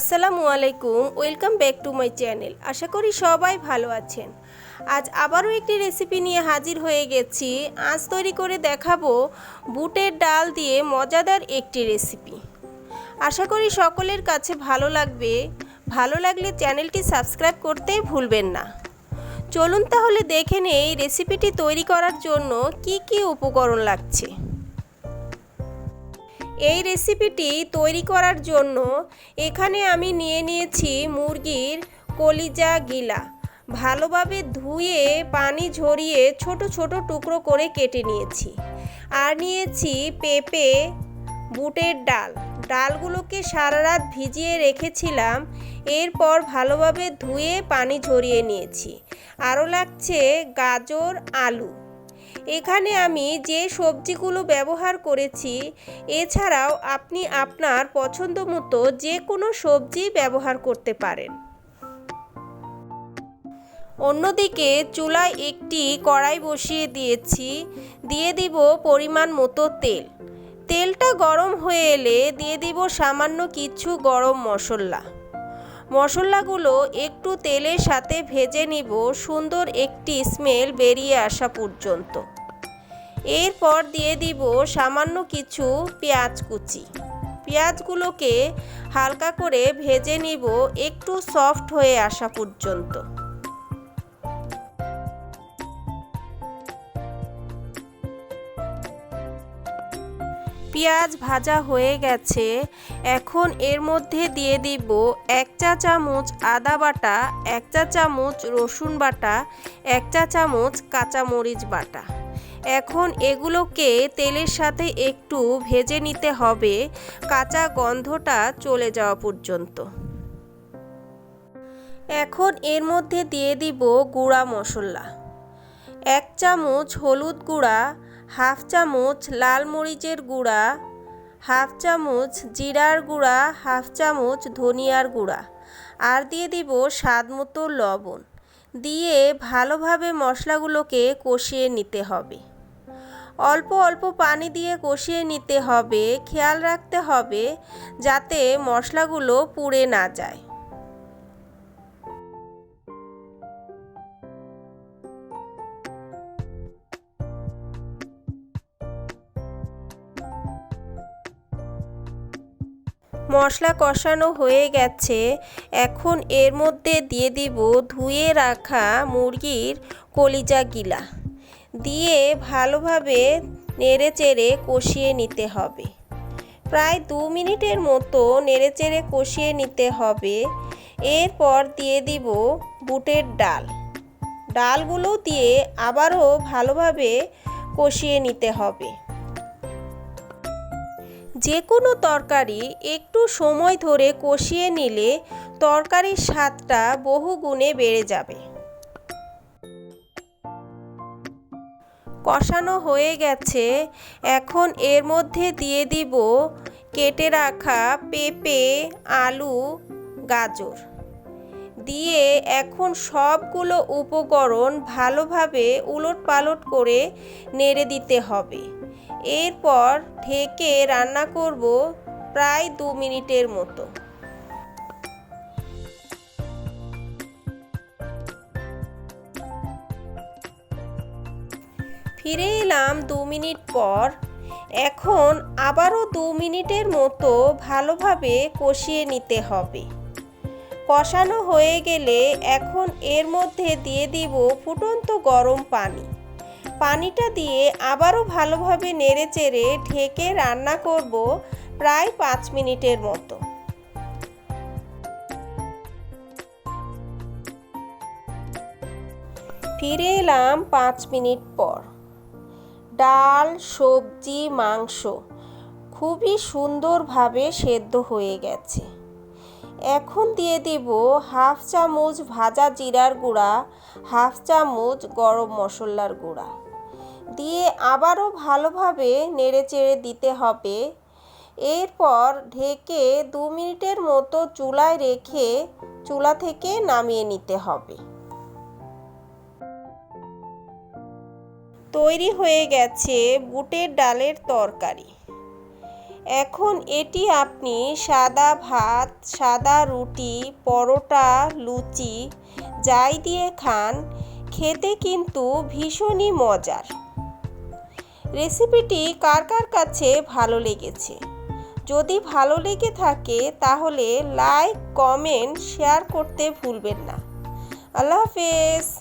আসসালামু আলাইকুম, welcome back to my channel. আশা করি সবাই ভালো আছেন। আজ আবারও একটি রেসিপি নিয়ে হাজির হয়ে গেছি। আজ তৈরি করে দেখাবো বুটের ডাল দিয়ে মজাদার একটি রেসিপি। আশা করি সকলের কাছে ভালো লাগবে। ভালো লাগলে চ্যানেলটি সাবস্ক্রাইব করতে ভুলবেন না। চলুন তাহলে দেখে নেই রেসিপিটি তৈরি করার জন্য কি কি উপকরণ লাগছে। এই রেসিপিটি তৈরি করার জন্য এখানে আমি নিয়ে নিয়েছি মুরগির কলিজা গিলা। ভালোভাবে ধুয়ে পানি ঝরিয়ে ছোট ছোট টুকরো করে কেটে নিয়েছি। আর নিয়েছি পেঁপে বুটের ডাল। ডালগুলোকে সারা রাত ভিজিয়ে রেখেছিলাম। এরপর ভালোভাবে ধুয়ে পানি ঝরিয়ে নিয়েছি। আরও লাগছে গাজর, আলু। এখানে আমি যে সবজিগুলো ব্যবহার করেছি, এছাড়াও আপনি আপনার পছন্দ মতো যে কোনো সবজি ব্যবহার করতে পারেন। অন্যদিকে চুলায় একটি কড়াই বসিয়ে দিয়েছি, দিয়ে দিব পরিমাণ মতো তেল। তেলটা গরম হয়ে এলে দিয়ে দিব সামান্য কিছু গরম মশলা। মশলাগুলো একটু তেলের সাথে ভেজে নিব, সুন্দর একটি স্মেল বেরিয়ে আসা পর্যন্ত। এরপর দিয়ে দিব সামান্য কিছু পেঁয়াজ কুচি। পেঁয়াজগুলোকে হালকা করে ভেজে নিব, একটু সফট হয়ে আসা পর্যন্ত। পেঁয়াজ ভাজা হয়ে গেছে, এখন এর মধ্যে দিয়ে দিব এক চা চামচ আদা বাটা, এক চা চামচ রসুন বাটা, এক চা চামচ কাঁচামরিচ বাটা। এখন এগুলোকে তেলের সাথে একটু ভেজে নিতে হবে, কাঁচা গন্ধটা চলে যাওয়া পর্যন্ত। এখন এর মধ্যে দিয়ে দিব গুঁড়া মশলা। এক চামচ হলুদ গুঁড়া হাফ চামচ লাল মরিচের গুঁড়া, হাফ চামচ জিরার গুঁড়া, হাফ চামচ ধনিয়ার গুঁড়া। আর দিয়ে দিব স্বাদ মতো লবণ। দিয়ে ভালোভাবে মশলাগুলোকে কষিয়ে নিতে হবে। অল্প অল্প পানি দিয়ে কষিয়ে নিতে হবে। খেয়াল রাখতে হবে যাতে মশলাগুলো পুড়ে না যায়। মশলা কষানো হয়ে গেছে। এখন এর মধ্যে দিয়ে দিব ধুয়ে রাখা মুরগির কলিজা গিলা। দিয়ে ভালোভাবে নেড়ে চেড়ে কষিয়ে নিতে হবে। প্রায় দু মিনিটের মতো নেড়ে চেড়ে কষিয়ে নিতে হবে। এরপর দিয়ে দিব বুটের ডাল। ডালগুলো দিয়ে আবারও ভালোভাবে কষিয়ে নিতে হবে। যে কোনো তরকারি একটু সময় ধরে কষিয়ে নিলে তরকারির স্বাদটা বহু গুণে বেড়ে যাবে। কষানো হয়ে গেছে। এখন এর মধ্যে দিয়ে দিব কেটে রাখা পেঁপে, আলু, গাজর। দিয়ে এখন সবগুলো উপকরণ ভালোভাবে উলট পালট করে নেড়ে দিতে হবে। এরপর ঢেকে রান্না করব প্রায় দু মিনিটের মতো। ফিরে এলাম দু মিনিট পর। এখন আবারও দু মিনিটের মতো ভালোভাবে কষিয়ে নিতে হবে। কষানো হয়ে গেলে এখন এর মধ্যে দিয়ে দিব ফুটন্ত গরম পানি। পানিটা দিয়ে আবারও ভালোভাবে নেড়ে চেড়ে ঢেকে রান্না করব প্রায় পাঁচ মিনিটের মতো। ফিরে এলাম পাঁচ মিনিট পর। ডাল, সবজি, মাংস খুবই সুন্দরভাবে সেদ্ধ হয়ে গেছে। এখন দিয়ে দেব হাফ চামচ ভাজা জিরার গুঁড়া, হাফ চামচ গরম মশলার গুঁড়া। দিয়ে আবারও ভালোভাবে নেড়ে চেড়ে দিতে হবে। এরপর ঢেকে দু মিনিটের মতো চুলায় রেখে চুলা থেকে নামিয়ে নিতে হবে। তৈরি হয়ে গেছে বুটের ডালের তরকারি। এখন এটি আপনি সাদা ভাত, সাদা রুটি, পরোটা, লুচি, যাই দিয়ে খান, খেতে কিন্তু ভীষণই মজার। রেসিপিটি কার কার কাছে ভালো লেগেছে? যদি ভালো লেগে থাকে, তাহলে লাইক, কমেন্ট, শেয়ার করতে ভুলবেন না। আল্লাহ হাফেজ।